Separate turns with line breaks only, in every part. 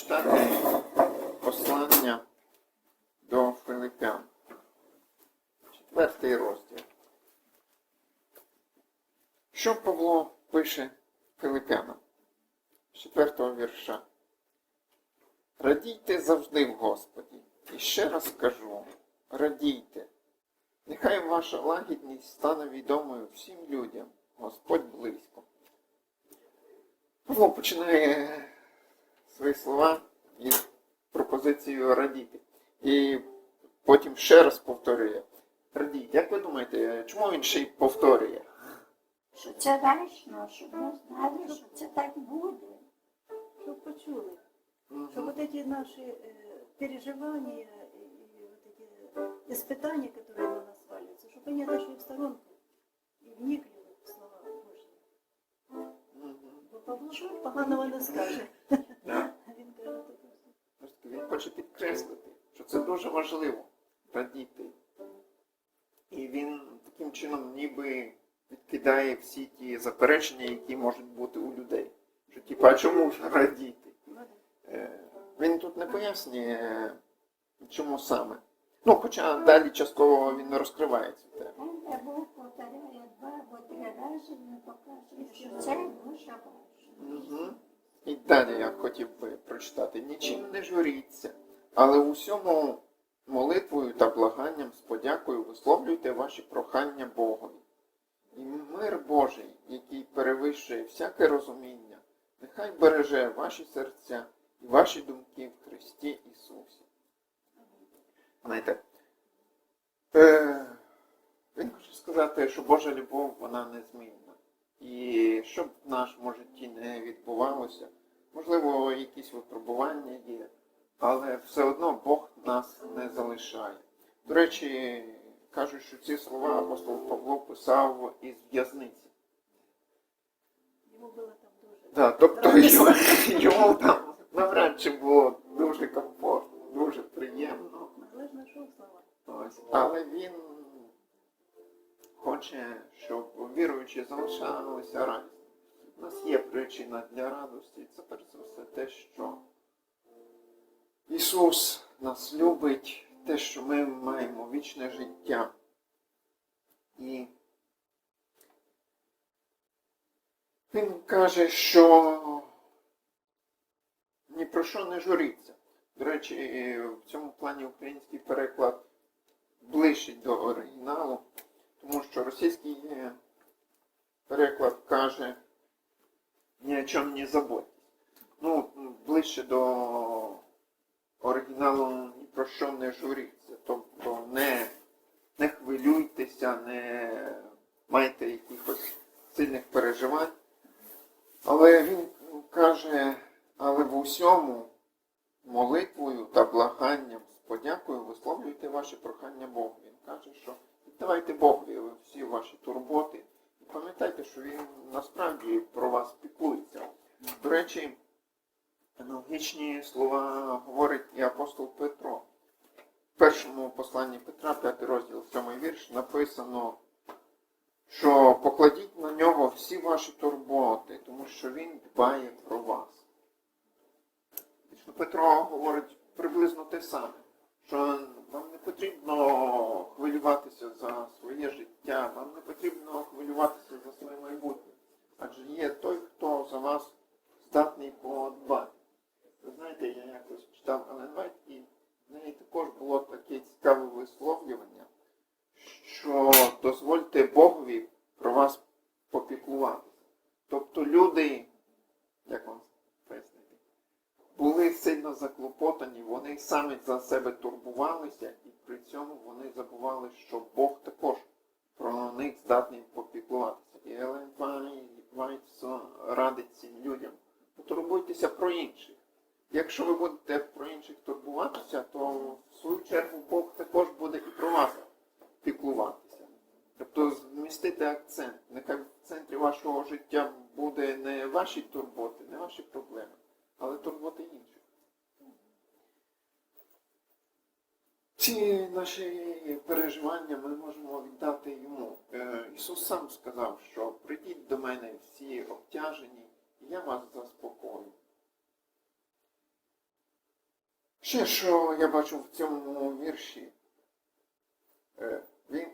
читати послання до Филипян. Четвертий розділ. Що Павло пише Филипянам? З четвертого вірша. Радійте завжди в Господі. І ще раз кажу, радійте. Нехай ваша лагідність стане відомою всім людям. Господь близько. Павло починає свої слова із пропозицією радіти. І потім ще раз повторює. Радіть. Як ви думаєте, чому він ще й повторює?
Що це вечно, щоб ми знали, що це так буде.
Щоб почули. Что вот эти наши э, переживания и, и вот эти испытания, которые на нас сваливаются, чтобы они отошли в сторонку и вникли в слова Божьи.
Мгм.
Бо Павло поганого не скаже. Він
Він хоче підкреслити, що це дуже важливо радіти. І він таким чином ніби відкидає всі ті заперечення, які можуть бути у людей. Що типа, а чому радіти? Е, Він тут не пояснює, чому саме. Ну, хоча далі частково він не розкриває цю тему.
Там, повторяє два або три рази, він показує, що це дуже важливо.
І далі я хотів би прочитати. Нічим не журіться, але у всьому молитвою та благанням з подякою висловлюйте ваші прохання Богові. І мир Божий, який перевищує всяке розуміння, нехай береже ваші серця і ваші думки в Христі Ісусі. Знаєте, е, він хоче сказати, що Божа любов, вона незмінна. І що б в нашому житті не відбувалося, можливо, якісь випробування є, але все одно Бог нас не залишає. До речі, кажуть, що ці слова апостол Павло писав із в'язниці.
Йому було там дуже.
Да, тобто йому, йому там навряд чи було дуже комфортно, дуже приємно.
Але знайшов слова.
Але він хоче, щоб віруючі залишалися радість. У нас є причина для радості. Це перш за все те, що Ісус нас любить, те, що ми маємо вічне життя. І Він каже, що ні про що не журіться. До речі, в цьому плані український переклад ближчий до оригіналу, російський переклад каже ні о чому не заботьтесь. Ну, ближче до оригіналу ні про що не журіться. Тобто не, не хвилюйтеся, не майте якихось сильних переживань. Але він каже, але в усьому молитвою та благанням з подякою висловлюйте ваші прохання Богу. Він каже, що віддавайте Богові ваші турботи. І пам'ятайте, що він насправді про вас піклується. До речі, аналогічні слова говорить і апостол Петро. В першому посланні Петра, 5 розділ, 7 вірш, написано, що покладіть на нього всі ваші турботи, тому що він дбає про вас. Петро говорить приблизно те саме, що вам не потрібно хвилюватися за своє життя, вам не потрібно хвилюватися за своє майбутнє. Адже є той, хто за вас здатний подбати. Ви знаєте, я якось читав Елен Вайт, і в неї також було таке цікаве висловлювання, що дозвольте Богові про вас попіклуватися. Тобто люди, як вам пояснити, були сильно заклопотані, вони самі за себе турбувалися, і при цьому вони забували, що Бог також про них здатний попіклуватися. І Елен Вайт радить цим людям. Потурбуйтеся про інших. Якщо ви будете про інших турбуватися, то в свою чергу Бог також буде і про вас піклуватися. Тобто змістити акцент. Нехай в центрі вашого життя буде не ваші турботи, не ваші проблеми, але турботи інших. Ці наші переживання ми можемо віддати йому. Е, Ісус сам сказав, що прийдіть до мене всі обтяжені, і я вас заспокою. Ще що я бачу в цьому вірші, е, він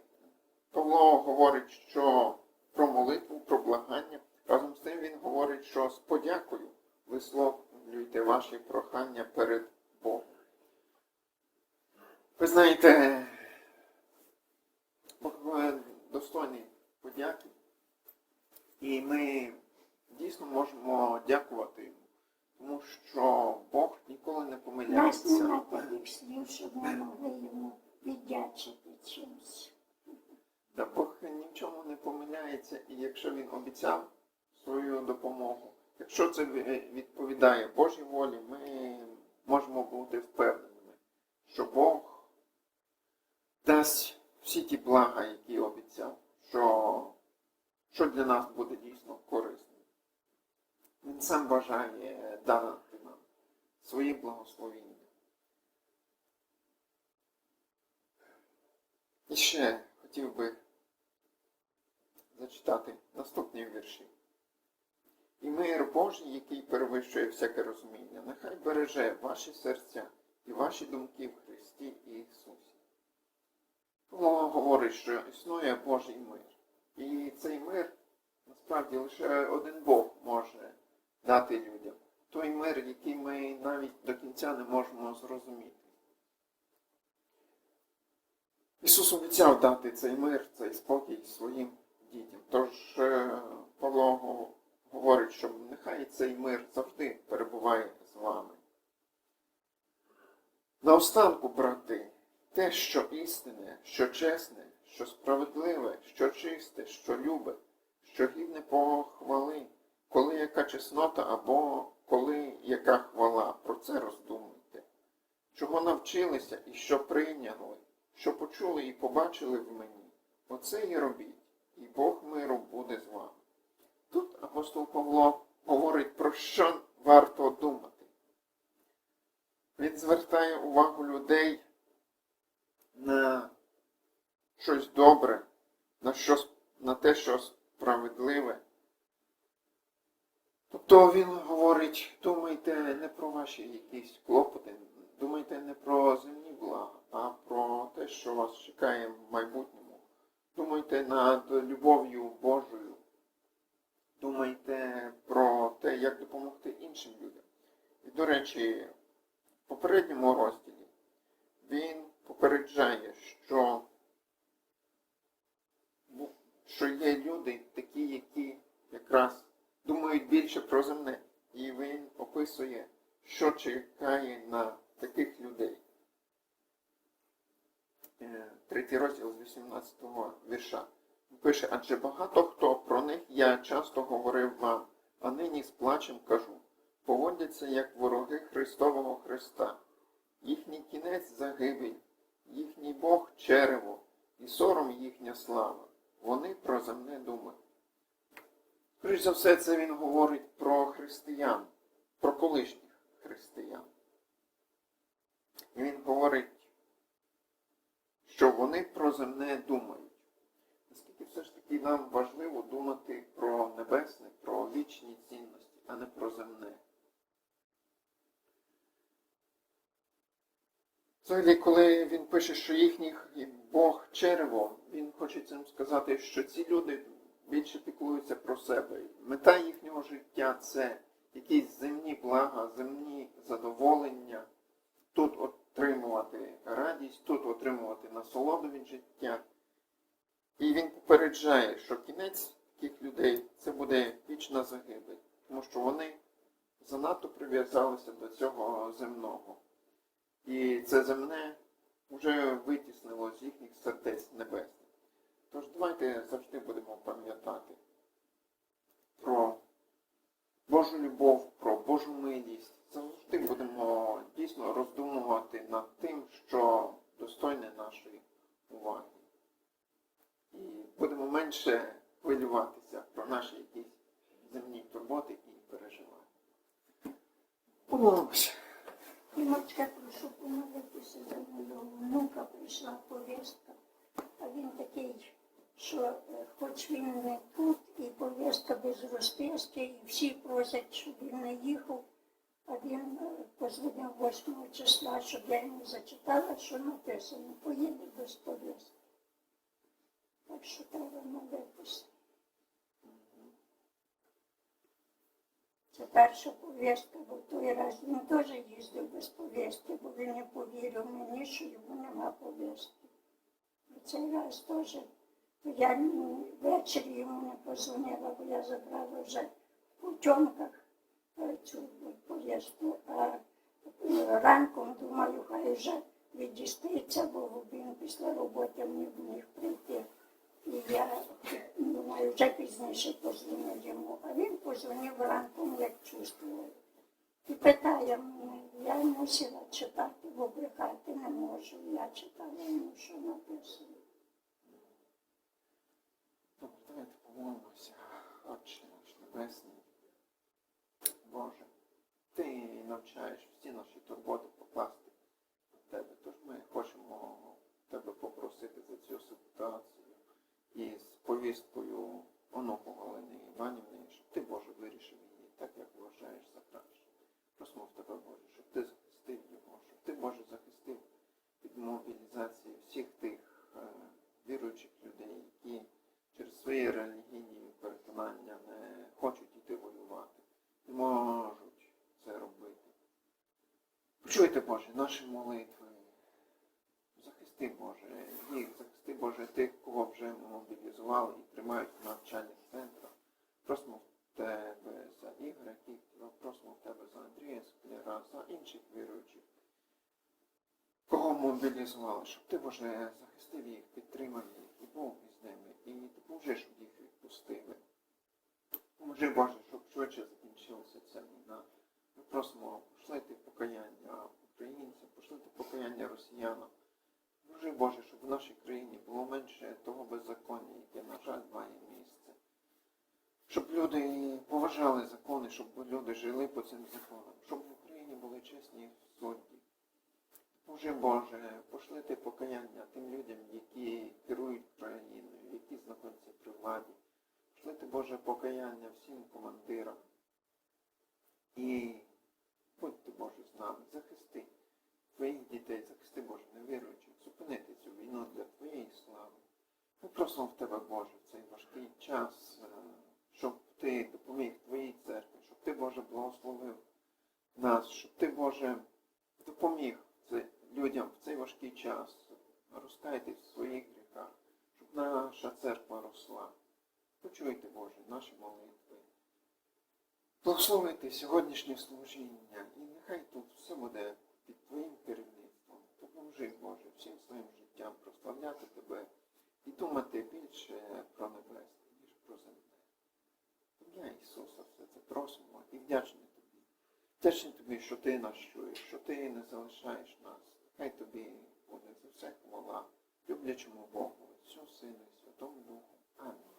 Павло говорить, що про молитву, про благання. Разом з тим він говорить, що з подякою висловлюйте ваші прохання перед Богом. Ви знаєте, Бог достойний подяки, і ми дійсно можемо дякувати йому, тому що Бог ніколи не
Нас
помиляється.
немає таких слів, щоб ми могли йому віддячити чимось.
Та Бог ні в чому не помиляється, і якщо він обіцяв свою допомогу, якщо це відповідає Божій волі, ми можемо бути впевненими, що Бог дасть всі ті блага, які обіцяв, що, що для нас буде дійсно корисним. Він сам бажає дати нам свої благословіння. І ще хотів би зачитати наступні вірші. І мир Божий, який перевищує всяке розуміння, нехай береже ваші серця і ваші думки в Христі Ісусі. Павло говорить, що існує Божий мир. І цей мир насправді лише один Бог може дати людям. Той мир, який ми навіть до кінця не можемо зрозуміти. Ісус обіцяв дати цей мир, цей спокій своїм дітям. Тож е, Павло говорить, що нехай цей мир завжди перебуває з вами. Наостанку, брати, те, що істинне, що чесне, що справедливе, що чисте, що любе, що гідне похвали, коли яка чеснота або коли яка хвала, про це роздумуйте. Чого навчилися і що прийняли, що почули і побачили в мені, оце і робіть, і Бог миру буде з вами. Тут апостол Павло говорить про що варто думати. Він звертає увагу людей на щось добре, на, що, на те, що справедливе. Тобто він говорить, думайте не про ваші якісь клопоти, думайте не про земні блага, а про те, що вас чекає в майбутньому. Думайте над любов'ю Божою. Думайте про те, як допомогти іншим людям. І, до речі, в попередньому розділі він попереджає, що, що є люди такі, які якраз думають більше про земне. І він описує, що чекає на таких людей. Е, Третій розділ з 18 вірша. Він Пише, адже багато хто про них я часто говорив вам, а нині з плачем кажу. Поводяться як вороги Христового Христа. Їхній кінець загибель, їхній Бог черево, і сором їхня слава. Вони про земне думають. Скоріш за все, це він говорить про християн, про колишніх християн. І він говорить, що вони про земне думають. Наскільки все ж таки нам важливо думати про небесне, про вічні цінності, а не про земне. Взагалі, коли він пише, що їхній Бог черево, він хоче цим сказати, що ці люди більше піклуються про себе. Мета їхнього життя це якісь земні блага, земні задоволення, тут отримувати радість, тут отримувати насолоду від життя. І він попереджає, що кінець таких людей це буде вічна загибель, тому що вони занадто прив'язалися до цього земного. І це земне вже витіснило з їхніх сердець небесних. Тож давайте завжди будемо пам'ятати про Божу любов, про Божу милість. Завжди будемо дійсно роздумувати над тим, що достойне нашої уваги. І будемо менше хвилюватися про наші якісь земні турботи і переживання. Помолимося.
Дімочка, прошу помолитися за мого внука, прийшла повістка. А він такий, що е, хоч він не тут, і повістка без розписки, і всі просять, щоб він не їхав. А він е, позвонив 8 числа, щоб я йому зачитала, що написано. Поїде без повістки. Так що треба молитися. Це перша повістка, бо той раз він теж їздив без повістки, бо він не повірив мені, що йому нема повістки. І цей раз теж, то я ввечері йому не позвонила, бо я забрала вже в путьомках е, цю повістку, а ранком думаю, хай вже відіститься, бо він після роботи не міг прийти. І я думаю, вже пізніше позвоню йому. А він позвонив ранком, як чувствував. І питає мене, я мусила читати, бо брехати не можу. Я читала йому, що написано.
Добре, давайте помолимося. Отче наш Небесний. Боже, Ти навчаєш всі наші турботи покласти в Тебе. Тож ми хочемо Тебе попросити за цю ситуацію із повісткою онуку Галини Іванівни, щоб ти, Боже, вирішив її так, як вважаєш за краще. Просимо в Тебе, Боже, щоб ти захистив його, щоб ти, Боже, захистив від мобілізації всіх тих е, віруючих людей, які через свої релігійні переконання не хочуть йти воювати, не можуть це робити. Почуйте, Боже, наші молитви. Захисти, Боже, їх, захисти, Боже, тих, кого вже мобілізували і тримають в навчальних центрах. Просимо Тебе за Ігоря Кіптєва, просимо в Тебе за Андрія Скляра, за інших віруючих, кого мобілізували, щоб ти, Боже, захистив їх, підтримав їх і був із ними, і допоможи, щоб їх відпустили. Поможи, Боже, щоб швидше закінчилася ця війна. Ми просимо пошлити покаяння українцям, пошлити покаяння росіянам. Поможи, Боже, щоб в нашій країні було менше того беззаконня, яке, на жаль, має місце. Щоб люди поважали закони, щоб люди жили по цим законам, щоб в Україні були чесні судді. Боже Боже, пошлити покаяння тим людям, які керують країною, які знаходяться при владі. Пошлити Боже покаяння всім командирам. І будьте Боже з нами, захисти твоїх дітей, захисти Боже Ми в Тебе, Боже, в цей важкий час, е, щоб Ти допоміг Твоїй церкві, щоб Ти, Боже, благословив нас, щоб Ти, Боже, допоміг людям в цей важкий час розкаятись в своїх гріхах, щоб наша церква росла. Почуйте, Боже, наші молитви. Благословити сьогоднішнє служіння, і нехай тут все буде під Твоїм керівництвом. Допоможи, Боже, всім своїм життям прославляти Тебе і думати більше про небесне, ніж про земне. Ім'я Ісуса все це просимо і вдячні Тобі. Вдячні Тобі, що Ти нас чуєш, що Ти не залишаєш нас. Хай Тобі буде за все хвала, люблячому Богу, Отцю, Сину і Святому Духу. Амінь.